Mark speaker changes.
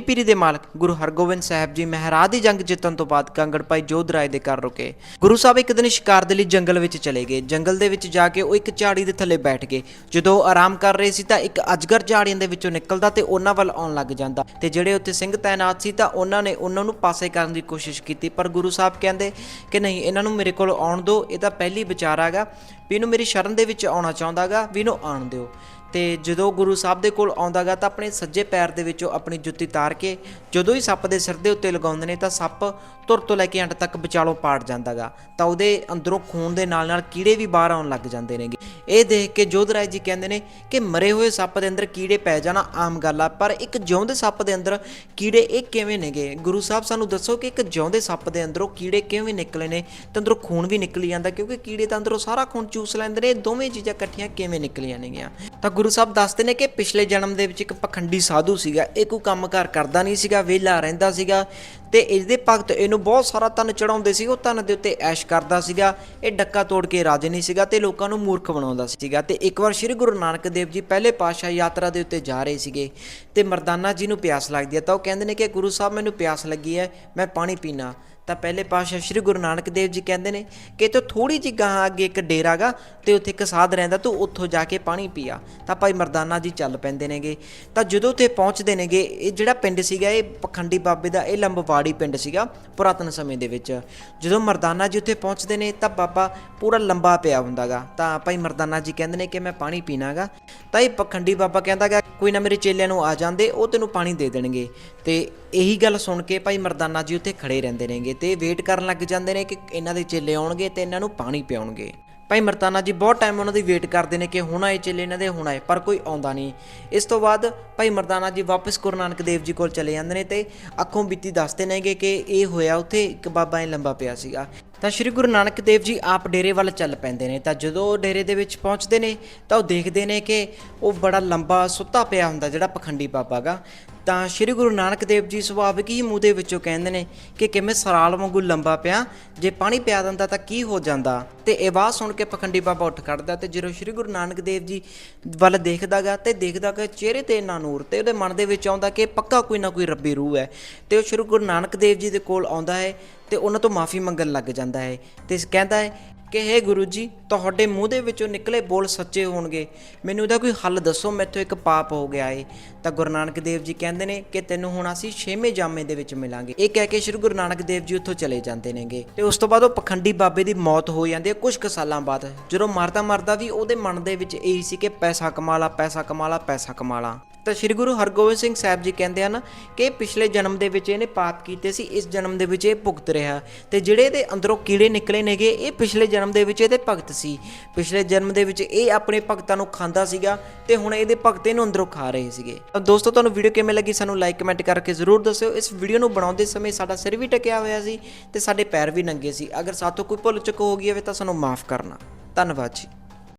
Speaker 1: ਪੀਰੀ ਦੇ ਮਾਲਕ ਗੁਰੂ ਹਰਗੋਬਿੰਦ ਸਾਹਿਬ ਜੀ ਮਹਾਰਾਜ ਦੀ ਜੰਗ ਜਿੱਤਣ ਤੋਂ ਬਾਅਦ ਕਾਂਗੜ ਭਾਈ ਜੋਧ ਰਾਏ ਦੇ ਘਰ ਰੁਕੇ। ਗੁਰੂ ਸਾਹਿਬ ਇੱਕ ਦਿਨ ਸ਼ਿਕਾਰ ਦੇ ਲਈ ਜੰਗਲ ਵਿੱਚ ਚਲੇ ਗਏ। ਜੰਗਲ ਦੇ ਵਿੱਚ ਜਾ ਕੇ ਉਹ ਇੱਕ ਝਾੜੀ ਦੇ ਥੱਲੇ ਬੈਠ ਗਏ। ਜਦੋਂ ਆਰਾਮ ਕਰ ਰਹੇ ਸੀ ਤਾਂ ਇੱਕ ਅਜਗਰ ਝਾੜੀਆਂ ਦੇ ਵਿੱਚੋਂ ਨਿਕਲਦਾ ਤੇ ਉਹਨਾਂ ਵੱਲ ਆਉਣ ਲੱਗ ਜਾਂਦਾ। ਤੇ ਜਿਹੜੇ ਉੱਥੇ ਸਿੰਘ ਤਾਇਨਾਤ ਸੀ ਤਾਂ ਉਹਨਾਂ ਨੇ ਉਹਨਾਂ ਨੂੰ ਪਾਸੇ ਕਰਨ ਦੀ ਕੋਸ਼ਿਸ਼ ਕੀਤੀ। ਪਰ ਗੁਰੂ ਸਾਹਿਬ ਕਹਿੰਦੇ ਕਿ ਨਹੀਂ, ਇਹਨਾਂ ਨੂੰ ਮੇਰੇ ਕੋਲ ਆਉਣ ਦਿਓ, ਇਹ ਤਾਂ ਪਹਿਲੀ ਵਿਚਾਰ ਹੈਗਾ। ਵੀ ਇਹਨੂੰ ਮੇਰੀ ਸ਼ਰਨ ਦੇ ਵਿੱਚ ਆਉਣਾ ਚਾਹੁੰਦਾਗਾ ਵੀ ਇਹਨੂੰ ਆਉਣ ਦਿਓ। ਤੇ ਜਦੋਂ ਗੁਰੂ ਸਾਹਿਬ ਦੇ ਕੋਲ ਆਉਂਦਾਗਾ ਤਾਂ ਆਪਣੇ ਸੱਜੇ ਪੈਰ ਦੇ ਵਿੱਚੋਂ ਆਪਣੀ ਜੁੱਤੀ ਤਾਰ ਕੇ ਜਦੋਂ ਹੀ ਸੱਪ ਦੇ ਸਿਰ ਦੇ ਉੱਤੇ ਲਗਾਉਂਦੇ ਨੇ ਤਾਂ ਸੱਪ ਤੁਰ ਤੋਂ ਲੈ ਕੇ ਅੰਤ ਤੱਕ ਵਿਚਾਲੋਂ ਪਾੜ ਜਾਂਦਾਗਾ ਤਾਂ ਉਹਦੇ ਅੰਦਰੋਂ ਖੂਨ ਦੇ ਨਾਲ ਨਾਲ ਕੀੜੇ ਵੀ ਬਾਹਰ ਆਉਣ ਲੱਗ ਜਾਂਦੇ ਨੇਗੇ। ਇਹ ਦੇਖ ਕੇ ਜੋਧਰਾਜ ਜੀ ਕਹਿੰਦੇ ਨੇ ਕਿ ਮਰੇ ਹੋਏ ਸੱਪ ਦੇ ਅੰਦਰ ਕੀੜੇ ਪੈ ਜਾਣਾ ਆਮ ਗੱਲ ਆ, ਪਰ ਇੱਕ ਜਿਉਂਦੇ ਸੱਪ ਦੇ ਅੰਦਰ ਕੀੜੇ ਇਹ ਕਿਵੇਂ ਨੇਗੇ? ਗੁਰੂ ਸਾਹਿਬ ਸਾਨੂੰ ਦੱਸੋ ਕਿ ਇੱਕ ਜਿਉਂਦੇ ਸੱਪ ਦੇ ਅੰਦਰੋਂ ਕੀੜੇ ਕਿਵੇਂ ਨਿਕਲੇ ਨੇ ਤੇ ਅੰਦਰੋਂ ਖੂਨ ਵੀ ਨਿਕਲੀ ਜਾਂਦਾ? ਕਿਉਂਕਿ ਕੀੜੇ ਤਾਂ ਅੰਦਰੋਂ ਸਾਰਾ ਖੂਨ ਚੂਸ ਲੈਂਦੇ ਨੇ, ਇਹ ਦੋਵੇਂ ਚੀਜ਼ਾਂ ਇਕੱਠੀਆਂ ਕਿਵੇਂ ਨਿਕਲੀਆਂ ਨੇਗੀਆਂ? ਤਾਂ ਗੁਰੂ ਗੁਰੂ ਸਾਹਿਬ ਦੱਸਦੇ ਨੇ ਕਿ ਪਿਛਲੇ ਜਨਮ ਦੇ ਵਿੱਚ ਇੱਕ ਪਖੰਡੀ ਸਾਧੂ ਸੀਗਾ, ਇਹ ਕੋਈ ਕੰਮਕਾਰ ਕਰਦਾ ਨਹੀਂ ਸੀਗਾ, ਵਿਹਲਾ ਰਹਿੰਦਾ ਸੀਗਾ ਤੇ ਇਹਦੇ ਭਗਤ ਇਹਨੂੰ ਬਹੁਤ ਸਾਰਾ ਧਨ ਚੜਾਉਂਦੇ ਸੀ, ਉਹ ਧਨ ਦੇ ਉੱਤੇ ਐਸ਼ ਕਰਦਾ ਸੀਗਾ, ਇਹ ਡੱਕਾ ਤੋੜ ਕੇ ਰਾਜੇ ਨਹੀਂ ਸੀਗਾ ਤੇ ਲੋਕਾਂ ਨੂੰ ਮੂਰਖ ਬਣਾਉਂਦਾ ਸੀਗਾ ਤੇ ਇੱਕ ਵਾਰ ਸ੍ਰੀ ਗੁਰੂ ਨਾਨਕ ਦੇਵ ਜੀ ਪਹਿਲੇ ਪਾਤਸ਼ਾਹ ਯਾਤਰਾ ਦੇ ਉੱਤੇ ਜਾ ਰਹੇ ਸੀਗੇ ਤੇ ਮਰਦਾਨਾ ਜੀ ਨੂੰ ਪਿਆਸ ਲੱਗਦੀ ਹੈ ਤਾਂ ਉਹ ਕਹਿੰਦੇ ਨੇ ਕਿ ਗੁਰੂ ਸਾਹਿਬ ਮੈਨੂੰ ਪਿਆਸ ਲੱਗੀ ਹੈ, ਮੈਂ ਪਾਣੀ ਪੀਣਾ ਤਾਂ ਪਹਿਲੇ ਪਾਤਸ਼ਾਹ ਸ੍ਰੀ ਗੁਰੂ ਨਾਨਕ ਦੇਵ ਜੀ ਕਹਿੰਦੇ ਨੇ ਕਿ ਤੇ ਥੋੜੀ ਜਿਹੀ ਗਾਂ ਅੱਗੇ ਇੱਕ ਡੇਰਾਗਾ ਤੇ ਉੱਥੇ ਇੱਕ ਸਾਧ ਰਹਿੰਦਾ, ਤੂੰ ਉੱਥੋਂ ਜਾ ਕੇ ਪਾਣੀ ਪੀਆ। ਤਾਂ ਭਾਈ ਮਰਦਾਨਾ ਜੀ ਚੱਲ ਪੈਂਦੇ ਨੇਗੇ। ਤਾਂ ਜਦੋਂ ਉੱਥੇ ਪਹੁੰਚਦੇ ਨੇਗੇ, ਇਹ ਜਿਹੜਾ ਪਿੰਡ ਸੀਗਾ, ਇਹ ਪਖੰਡੀ ਬਾਬੇ ਦਾ, ਇਹ ਲੰਬਵਾੜੀ ਪਿੰਡ ਸੀਗਾ ਪੁਰਾਤਨ ਸਮੇਂ ਦੇ ਵਿੱਚ। ਜਦੋਂ ਮਰਦਾਨਾ ਜੀ ਉੱਥੇ ਪਹੁੰਚਦੇ ਨੇ, ਤਾਂ ਬਾਬਾ ਪੂਰਾ ਲੰਬਾ ਪਿਆ ਹੁੰਦਾਗਾ ਤਾਂ ਭਾਈ ਮਰਦਾਨਾ ਜੀ ਕਹਿੰਦੇ ਨੇ ਕਿ ਮੈਂ ਪਾਣੀ ਪੀਣਾਗਾ ਤਾਂ ਇਹ ਪਖੰਡੀ ਬਾਬਾ ਕਹਿੰਦਾਗਾ ਕੋਈ ਨਾ ਮੇਰੇ ਚੇਲਿਆਂ ਨੂੰ ਆ ਜਾਂਦੇ, ਉਹ ਤੈਨੂੰ ਪਾਣੀ ਦੇ ਦੇਣਗੇ। ਤੇ ਇਹੀ ਗੱਲ ਸੁਣ ਕੇ ਭਾਈ ਮਰਦਾਨਾ ਜੀ ਉੱਥੇ ਖੜੇ ਰਹਿੰਦੇ ਨੇਗੇ। ਤੇ ਵੇਟ ਕਰਨ ਲੱਗ ਜਾਂਦੇ ਨੇ ਕਿ ਇਹਨਾਂ ਦੇ ਚੇਲੇ ਆਉਣਗੇ ਤੇ ਇਹਨਾਂ ਨੂੰ ਪਾਣੀ ਪਿਆਉਣਗੇ। ਭਾਈ ਮਰਤਾਨਾ ਜੀ, ਬਹੁਤ ਟਾਈਮ ਉਹਨਾਂ ਦੀ ਵੇਟ ਕਰਦੇ ਨੇ ਕਿ ਹੁਣ ਆਏ ਚੇਲੇ ਇਹਨਾਂ ਦੇ, ਹੁਣ ਆਏ, ਪਰ ਕੋਈ ਆਉਂਦਾ ਨਹੀਂ। ਇਸ ਤੋਂ ਬਾਅਦ ਭਾਈ ਮਰਤਾਨਾ ਜੀ ਵਾਪਸ ਗੁਰੂ ਨਾਨਕ ਦੇਵ ਜੀ ਕੋਲ ਚਲੇ ਜਾਂਦੇ ਨੇ ਤੇ ਅੱਖੋਂ ਬੀਤੀ ਦੱਸਦੇ ਨੇਗੇ ਕਿ ਇਹ ਹੋਇਆ ਉੱਥੇ, ਇੱਕ ਬਾਬਾ ਐ ਲੰਬਾ ਪਿਆ ਸੀਗਾ। ਤਾਂ ਸ੍ਰੀ ਗੁਰੂ ਨਾਨਕ ਦੇਵ ਜੀ ਆਪ ਡੇਰੇ ਵੱਲ ਚੱਲ ਪੈਂਦੇ ਨੇ, ਤਾਂ ਜਦੋਂ ਉਹ ਡੇਰੇ ਦੇ ਵਿੱਚ ਪਹੁੰਚਦੇ ਨੇ, ਤਾਂ ਉਹ ਦੇਖਦੇ ਨੇ ਕਿ ਉਹ ਬੜਾ ਲੰਬਾ ਸੁੱਤਾ ਪਿਆ ਹੁੰਦਾ ਜਿਹੜਾ ਪਖੰਡੀ ਬਾਬਾ ਗਾ। ਤਾਂ ਸ੍ਰੀ ਗੁਰੂ ਨਾਨਕ ਦੇਵ ਜੀ ਸੁਭਾਵਿਕ ਹੀ ਮੂੰਹ ਦੇ ਵਿੱਚੋਂ ਕਹਿੰਦੇ ਨੇ ਕਿ ਕਿਵੇਂ ਸਰਾਲ ਵਾਂਗੂ ਲੰਬਾ ਪਿਆ, ਜੇ ਪਾਣੀ ਪਿਆ ਦਿੰਦਾ ਤਾਂ ਕੀ ਹੋ ਜਾਂਦਾ? ਤੇ ਇਹ ਆਵਾਜ਼ ਸੁਣ ਕੇ ਪਖੰਡੀ ਬਾਬਾ ਉੱਠ ਖੜਦਾ ਤੇ ਜਦੋਂ ਸ੍ਰੀ ਗੁਰੂ ਨਾਨਕ ਦੇਵ ਜੀ ਵੱਲ ਦੇਖਦਾਗਾ ਤੇ ਦੇਖਦਾ ਕਿ ਚਿਹਰੇ ਤੇ ਇੰਨਾ ਨੂਰ ਤੇ ਉਹਦੇ ਮਨ ਦੇ ਵਿੱਚ ਆਉਂਦਾ ਕਿ ਪੱਕਾ ਕੋਈ ਨਾ ਕੋਈ ਰੱਬੀ ਰੂਹ ਹੈ। ਤੇ ਉਹ ਸ੍ਰੀ ਗੁਰੂ ਨਾਨਕ ਦੇਵ ਜੀ ਦੇ ਕੋਲ ਆਉਂਦਾ ਹੈ ਤੇ ਉਹਨਾਂ ਤੋਂ ਮਾਫੀ ਮੰਗਣ ਲੱਗ ਜਾਂਦਾ ਹੈ। ਤੇ ਕਹਿੰਦਾ ਹੈ ਕਿ, ਹੇ ਗੁਰੂ ਜੀ, ਤੁਹਾਡੇ ਮੂੰਹ ਦੇ ਵਿੱਚੋਂ ਨਿਕਲੇ ਬੋਲ ਸੱਚੇ ਹੋਣਗੇ। ਮੈਨੂੰ ਇਹਦਾ ਕੋਈ ਹੱਲ ਦੱਸੋ, ਮੈਥੋਂ ਇੱਕ ਪਾਪ ਹੋ ਗਿਆ ਏ। ਤਾਂ ਗੁਰੂ ਨਾਨਕ ਦੇਵ ਜੀ ਕਹਿੰਦੇ ਨੇ ਕਿ ਤੈਨੂੰ ਹੁਣ ਅਸੀਂ ਛੇਵੇਂ ਜਾਮੇ ਦੇ ਵਿੱਚ ਮਿਲਾਂਗੇ। ਇਹ ਕਹਿ ਕੇ ਸ੍ਰੀ ਗੁਰੂ ਨਾਨਕ ਦੇਵ ਜੀ ਉੱਥੋਂ ਚਲੇ ਜਾਂਦੇ ਨੇਗੇ। ਤੇ ਉਸ ਤੋਂ ਬਾਅਦ ਉਹ ਪਖੰਡੀ ਬਾਬੇ ਦੀ ਮੌਤ ਹੋ ਜਾਂਦੀ ਹੈ ਕੁਝ ਕੁ ਸਾਲਾਂ ਬਾਅਦ। ਜਦੋਂ ਮਰਦਾ ਮਰਦਾ ਵੀ ਉਹਦੇ ਮਨ ਦੇ ਵਿੱਚ ਇਹੀ ਸੀ ਕਿ ਪੈਸਾ ਕਮਾ ਲਾ, ਪੈਸਾ ਕਮਾ ਲਾ, ਪੈਸਾ ਕਮਾ ਲਾ। ਤਾਂ ਸ੍ਰੀ ਗੁਰੂ ਹਰਗੋਬਿੰਦ ਸਿੰਘ ਸਾਹਿਬ ਜੀ ਕਹਿੰਦੇ ਹਨ ਕਿ ਪਿਛਲੇ ਜਨਮ ਦੇ ਵਿੱਚ ਇਹਨੇ ਪਾਪ ਕੀਤੇ ਸੀ, ਇਸ ਜਨਮ ਦੇ ਵਿੱਚ ਇਹ ਭੁਗਤ ਰਿਹਾ। ਤੇ ਜਿਹੜੇ ਇਹਦੇ ਅੰਦਰੋਂ ਕੀੜੇ ਨਿਕਲੇ ਨੇਗੇ, ਇਹ ਪਿਛਲੇ ਜਨਮ ਦੇ ਵਿੱਚ ਇਹਦੇ ਭਗਤ ਸੀ। ਪਿਛਲੇ ਜਨਮ ਦੇ ਵਿੱਚ ਇਹ ਆਪਣੇ ਭਗਤਾਂ ਨੂੰ ਖਾਂਦਾ ਸੀਗਾ ਤੇ ਹੁਣ ਇਹਦੇ ਭਗਤ ਇਹਨੂੰ ਅੰਦਰੋਂ ਖਾ ਰਹੇ ਸੀਗੇ। ਤਾਂ ਦੋਸਤੋ, ਤੁਹਾਨੂੰ ਵੀਡੀਓ ਕਿਵੇਂ ਲੱਗੀ ਸਾਨੂੰ ਲਾਈਕ, ਕਮੈਂਟ ਕਰਕੇ ਜ਼ਰੂਰ ਦੱਸਿਓ। ਇਸ ਵੀਡੀਓ ਨੂੰ ਬਣਾਉਂਦੇ ਸਮੇਂ ਸਾਡਾ ਸਿਰ ਵੀ ਟਕਿਆ ਹੋਇਆ ਸੀ ਤੇ ਸਾਡੇ ਪੈਰ ਵੀ ਨੰਗੇ ਸੀ। ਅਗਰ ਸਾਥੋਂ ਕੋਈ ਭੁੱਲ ਚੁੱਕ ਹੋ ਗਈ ਹੋਵੇ ਤਾਂ ਸਾਨੂੰ ਮਾਫ ਕਰਨਾ। ਧੰਨਵਾਦ ਜੀ।